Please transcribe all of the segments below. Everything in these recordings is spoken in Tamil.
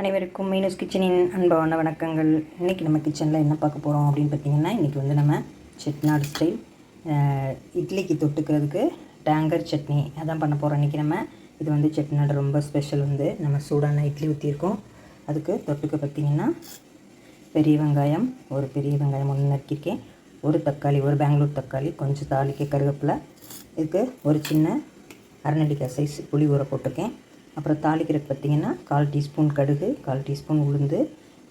அனைவருக்கும் மீனூஸ் கிச்சனின் அன்பான வணக்கங்கள். இன்றைக்கி நம்ம கிச்சனில் என்ன பார்க்க போகிறோம் அப்படின்னு பார்த்தீங்கன்னா இன்றைக்கி வந்து நம்ம செட்நாடு ஸ்டைல் இட்லிக்கு தொட்டுக்கிறதுக்கு டேங்கர் சட்னி அதான் பண்ண போகிறோம் இன்றைக்கி நம்ம இது வந்து செட்நாடு ரொம்ப ஸ்பெஷல் வந்து நம்ம சூடான இட்லி ஊற்றிருக்கோம் அதுக்கு தொட்டுக்க பார்த்தீங்கன்னா பெரிய வெங்காயம் ஒரு பெரிய வெங்காயம் ஒன்று நறுக்கியிருக்கேன். ஒரு தக்காளி ஒரு பெங்களூர் தக்காளி கொஞ்சம் தாளிக்க கருவேப்பிலை. இதுக்கு ஒரு சின்ன அரநெல்லிக்காய் சைஸ் புளி ஊற போட்டிருக்கேன். அப்புறம் தாளிக்கிறதுக்கு பார்த்தீங்கன்னா கால் டீஸ்பூன் கடுகு கால் டீஸ்பூன் உளுந்து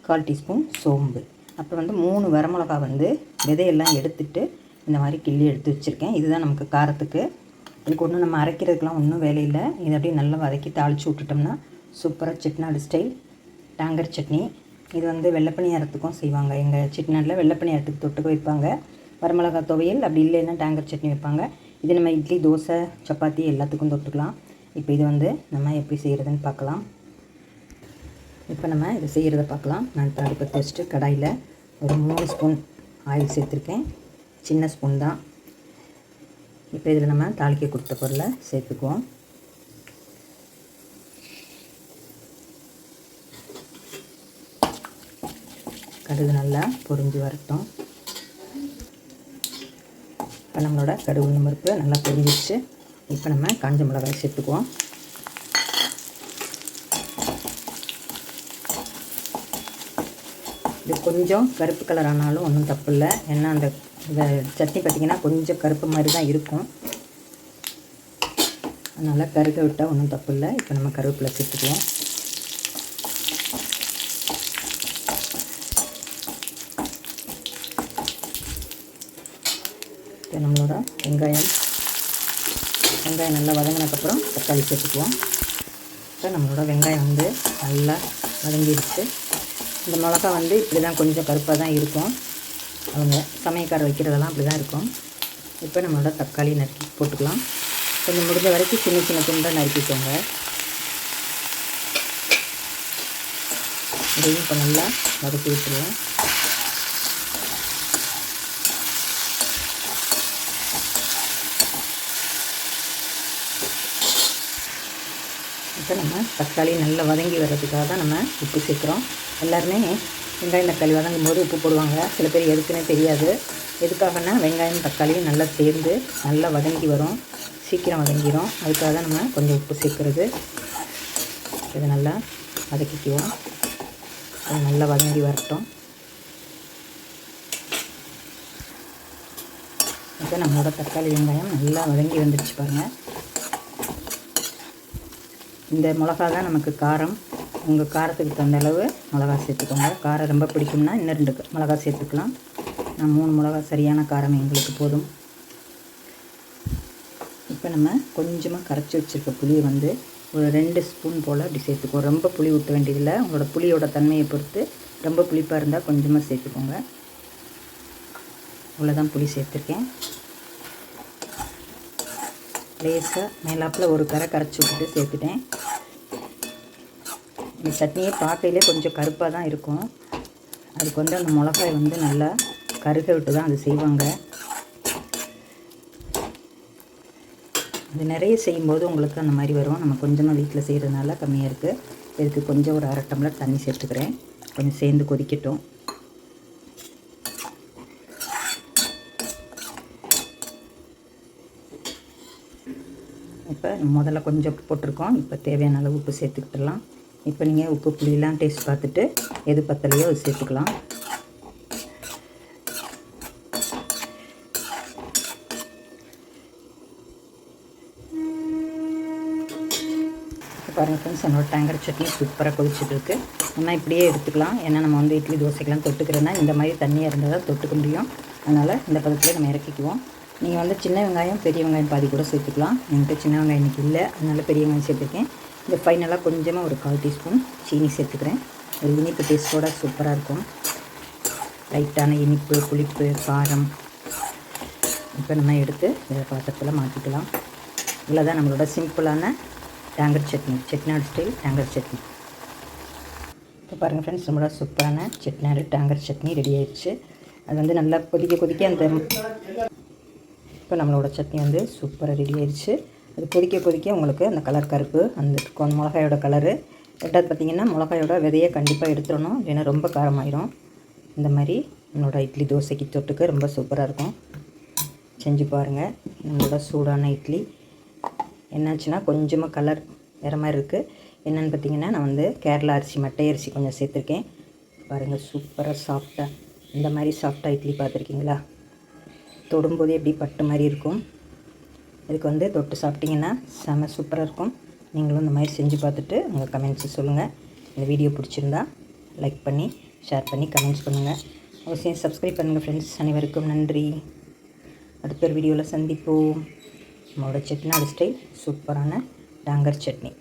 கால் டீஸ்பூன் சோம்பு. அப்புறம் வந்து மூணு வரமிளகா வந்து விதையெல்லாம் எடுத்துட்டு இந்த மாதிரி கிள்ளி எடுத்து வச்சுருக்கேன். இதுதான் நமக்கு காரத்துக்கு. இதுக்கு ஒன்றும் நம்ம அரைக்கிறதுக்கெலாம் ஒன்றும் வேலையில்லை இதை அப்படியே நல்லா வதக்கி தாளித்து விட்டுட்டோம்னா சூப்பராக செட்நாடு ஸ்டைல் டாங்கர் சட்னி. இது வந்து வெள்ளப்பணியாரத்துக்கும் செய்வாங்க. எங்கள் செட்டிநாட்டில் வெள்ளப்பணியாரத்துக்கு தொட்டுக்க வைப்பாங்க. வரமிளகா துவையல் அப்படி இல்லைன்னா டேங்கர் சட்னி வைப்பாங்க. இது நம்ம இட்லி தோசை சப்பாத்தி எல்லாத்துக்கும் தொட்டுக்கலாம். இப்போ இது வந்து நம்ம எப்படி செய்கிறதுன்னு பார்க்கலாம். இப்போ நம்ம இதை செய்கிறத பார்க்கலாம். நான் இப்போ அடுப்பத்தை வச்சுட்டு கடாயில் ஒரு மூணு ஸ்பூன் ஆயில் சேர்த்துருக்கேன். சின்ன ஸ்பூன் தான். இப்போ இதில் நம்ம தாளிக்க கொடுத்த பொருளை சேர்த்துக்குவோம். கடுகு நல்லா பொரிஞ்சு வரட்டும். இப்போ நம்மளோட கடுகு உளுந்தம் பருப்பு நல்லா பொரிஞ்சிச்சு இப்போ நம்ம காஞ்ச மிளகாய் சேர்த்துக்குவோம். இது கொஞ்சம் கருப்பு கலர் ஆனாலும் ஒன்றும் தப்பு இல்லை. ஏன்னா அந்த இந்த சட்னி பார்த்திங்கன்னா கொஞ்சம் கருப்பு மாதிரி தான் இருக்கும். அதனால் கருக விட்டால் ஒன்றும் தப்பு இல்லை. இப்போ நம்ம கருவேப்பிலை சேர்த்துக்குவோம். இப்போ நம்மளோட வெங்காயம் வெங்காயம் நல்லா வதங்கினதுக்கப்புறம் தக்காளி சேர்த்துக்குவோம். இப்போ நம்மளோட வெங்காயம் வந்து நல்லா வதங்கிடுச்சு. இந்த மிளகா வந்து இப்படி தான் கொஞ்சம் கருப்பாக தான் இருக்கும். அவங்க சமையக்கார வைக்கிறதெல்லாம் அப்படி தான் இருக்கும். இப்போ நம்மளோட தக்காளி நறுக்கி போட்டுக்கலாம். கொஞ்சம் முடிஞ்ச வரைக்கும் சின்ன சின்ன துண்டாக நறுக்கிக்கோங்க. இதையும் இப்போ நல்லா வதக்கி விட்டுருவோம். இப்போ நம்ம தக்காளி நல்லா வதங்கி வர்றதுக்காக தான் நம்ம உப்பு சேர்க்குறோம். எல்லாருமே வெங்காயம் தக்காளி வதங்கும் போது உப்பு போடுவாங்க. சில பேர் எதுக்குன்னே தெரியாது. எதுக்காகனா வெங்காயம் தக்காளியும் நல்லா சேர்ந்து நல்லா வதங்கி வரும். சீக்கிரம் வதங்கிடும் அதுக்காக தான் நம்ம கொஞ்சம் உப்பு சேர்க்குறது. இதை நல்லா வதக்கிக்குவோம். அது நல்லா வதங்கி வரட்டும். இப்போ நம்மளோட தக்காளி வெங்காயம் நல்லா வதங்கி வந்துடுச்சு பாருங்கள் இந்த மிளகா தான் நமக்கு காரம். உங்கள் காரத்துக்கு தகுந்த அளவு மிளகா சேர்த்துக்கோங்க. காரம் ரொம்ப பிடிக்கும்னா இன்னும் ரெண்டு மிளகா சேர்த்துக்கலாம். நான் மூணு மிளகா சரியான காரம் எங்களுக்கு போதும். இப்போ நம்ம கொஞ்சமாக கரைச்சி வச்சுருக்க புளியை வந்து ஒரு ரெண்டு ஸ்பூன் போல் அப்படி சேர்த்துக்குவோம். ரொம்ப புளி ஊற்ற வேண்டியதில்லை. உங்களோட புளியோட தன்மையை பொறுத்து ரொம்ப புளிப்பாக இருந்தால் கொஞ்சமாக சேர்த்துக்கோங்க. இவ்வளோதான் புளி சேர்த்துருக்கேன். லேசாக மேலாப்பில் ஒரு கரை கரைச்சி விட்டுட்டு சேர்த்துட்டேன். இந்த சட்னியை பார்க்கையிலே கொஞ்சம் கருப்பாக தான் இருக்கும். அதுக்கு வந்து அந்த மிளகாய் வந்து நல்லா கருக விட்டு தான் அது செய்வாங்க. அது நிறைய செய்யும்போது உங்களுக்கு அந்த மாதிரி வரும். நம்ம கொஞ்சமாக வீட்டில் செய்கிறதுனால கம்மியாக இருக்குது இதுக்கு கொஞ்சம் ஒரு அரை டம்ளர் தண்ணி சேர்த்துக்கிறேன். கொஞ்சம் சேர்ந்து கொதிக்கட்டும். இப்போ முதல்ல கொஞ்சம் போட்டிருக்கோம். இப்போ தேவையான அளவு உப்பு சேர்த்துக்கிட்டுலாம் இப்போ நீங்கள் உப்பு புளியெலாம் டேஸ்ட் பார்த்துட்டு எது பத்தலையோ அது சேர்த்துக்கலாம். இப்போ பாருங்கள் ஃப்ரெண்ட்ஸ் என்னோட டேங்கர் சட்னி சூப்பராக கொதிச்சுட்டு ஆனால் இப்படியே எடுத்துக்கலாம். ஏன்னா நம்ம வந்து இட்லி தோசைக்கெலாம் தொட்டுக்கிறோன்னா இந்த மாதிரி தண்ணியாக இருந்தால் தான் தொட்டுக்க முடியும். அதனால் இந்த பதத்துலேயே நம்ம இறக்கிக்குவோம். நீங்கள் வந்து சின்ன வெங்காயம் பெரிய வெங்காயம் பாதி கூட சேர்த்துக்கலாம். என்கிட்ட சின்ன வெங்காயம் இன்றைக்கி இல்லை. அதனால் பெரிய வெங்காயம் சேர்த்துருக்கேன். இந்த ஃபைனலாக கொஞ்சமாக ஒரு கால் டீஸ்பூன் சீனி சேர்த்துக்கிறேன். ஒரு இனிப்பு டேஸ்ட்டோட சூப்பராக இருக்கும். லைட்டான இனிப்பு புளிப்பு காரம் இப்போ நம்ம எடுத்து வேறு பாத்திரத்தில் மாற்றிக்கலாம் இவ்வளோ தான் நம்மளோட சிம்பிளான டேங்கர் சட்னி. செட்நாடு ஸ்டைல் டேங்கர் சட்னி. இப்போ பாருங்கள் ஃப்ரெண்ட்ஸ் நம்மளோட சூப்பரான செட்நாடு டேங்கர் சட்னி ரெடி ஆயிடுச்சு. அது வந்து நல்லா கொதிக்க கொதிக்க அந்த இப்போ நம்மளோட சட்னி வந்து சூப்பராக ரெடி ஆயிடுச்சு அது கொதிக்க கொதிக்க உங்களுக்கு அந்த கலர் கருப்பு அந்த கொ- மிளகாயோட கலரு ரெண்டாவது பார்த்திங்கன்னா மிளகாயோட விதையை கண்டிப்பாக எடுத்துடணும். இல்லைன்னா ரொம்ப காரமாயிரும். இந்த மாதிரி நம்மளோட இட்லி தோசைக்கு தொட்டுக்க ரொம்ப சூப்பராக இருக்கும். செஞ்சு பாருங்கள் நம்மளோட சூடான இட்லி. என்னாச்சுன்னா கொஞ்சமாக கலர் வேறு மாதிரி இருக்குது என்னென்னு பார்த்தீங்கன்னா நான் வந்து கேரளா அரிசி மட்டை அரிசி கொஞ்சம் சேர்த்துருக்கேன். பாருங்கள் சூப்பராக சாஃப்டாக இந்த மாதிரி சாஃப்டாக இட்லி பார்த்துருக்கீங்களா? தொடும்போதே எப்படி பட்டு மாதிரி இருக்கும். இதுக்கு வந்து தொட்டு சாப்பிட்டிங்கன்னா செம சூப்பராக இருக்கும். நீங்களும் இந்த மாதிரி செஞ்சு பார்த்துட்டு உங்கள் கமெண்ட்ஸை சொல்லுங்கள் இந்த வீடியோ பிடிச்சிருந்தா லைக் பண்ணி ஷேர் பண்ணி கமெண்ட்ஸ் பண்ணுங்கள் அவசியம் சப்ஸ்கிரைப் பண்ணுங்கள் ஃப்ரெண்ட்ஸ் அனைவருக்கும் நன்றி. அடுத்த ஒரு வீடியோவில் சந்திப்போம். நம்மளோட செட்டிநாடு ஸ்டைல் சூப்பரான டாங்கர் சட்னி.